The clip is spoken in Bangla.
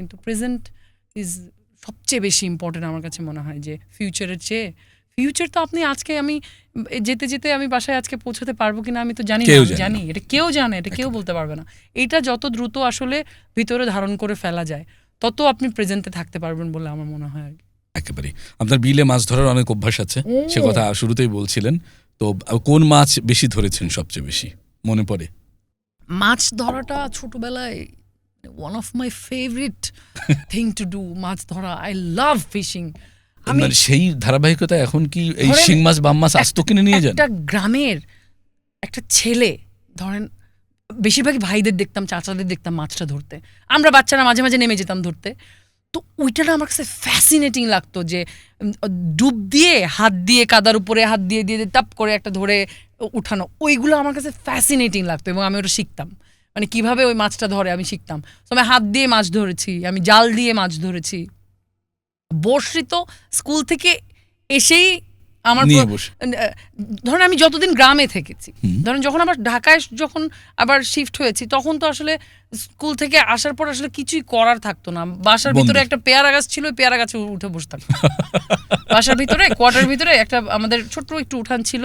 কিন্তু প্রেজেন্ট ইজ সবচেয়ে বেশি ইম্পর্টেন্ট আমার কাছে মনে হয় যে ফিউচারের চেয়ে। ফিউচার তো আপনি আজকে আমি যেতে যেতে আমি বাসায় আজকে পৌঁছতে পারব কিনা আমি তো জানি না জানি এটা কেউ জানে এটা কেউ বলতে পারবে না। এটা যত দ্রুত আসলে ভিতরে ধারণ করে ফেলা যায় তত আপনি প্রেজেন্টে থাকতে পারবেন বলে আমার মনে হয় আর কি। একেবারে আপনার বিলে মাছ ধরার অনেক অভ্যাস আছে সে কথা শুরুতেই বলছিলেন। তো কোন মাছ বেশি ধরেছেন সবচেয়ে বেশি? মনে পড়ে। মাছ ধরাটা ছোটবেলায় one of my favourite thing to do মাছ ধরা আই লাভ ফিশিং সেই ধারাবাহিকতা এখন কি এই শিং মাছ বাম মাছ আস্ত কিনে নিয়ে যান? একটা গ্রামের একটা ছেলে ধরেন বেশিরভাগই ভাইদের দেখতাম চাচাদের দেখতাম মাছটা ধরতে। আমরা বাচ্চারা মাঝে মাঝে নেমে যেতাম ধরতে। তো ওইটা না আমার কাছে ফ্যাসিনেটিং লাগতো যে ডুব দিয়ে হাত দিয়ে কাদার উপরে হাত দিয়ে দিয়ে দিয়ে টাপ করে একটা ধরে উঠানো ওইগুলো আমার কাছে ফ্যাসিনেটিং লাগতো এবং আমি ওটা শিখতাম। মানে কীভাবে ওই মাছটা ধরে আমি শিখতাম। তো আমি হাত দিয়ে মাছ ধরেছি আমি জাল দিয়ে মাছ ধরেছি। বর্ষি তো স্কুল থেকে এসেই আমার ধরেন আমি যতদিন গ্রামে থেকেছি। ধরেন যখন আবার ঢাকায় যখন আবার শিফট হয়েছি তখন তো আসলে স্কুল থেকে আসার পর আসলে কিছুই করার থাকতো না। বাসার ভিতরে একটা পেয়ারা গাছ ছিল পেয়ারা গাছে উঠে বসতাম। বাসার ভিতরে কোয়ার্টার ভিতরে একটা আমাদের ছোট্ট একটু উঠান ছিল।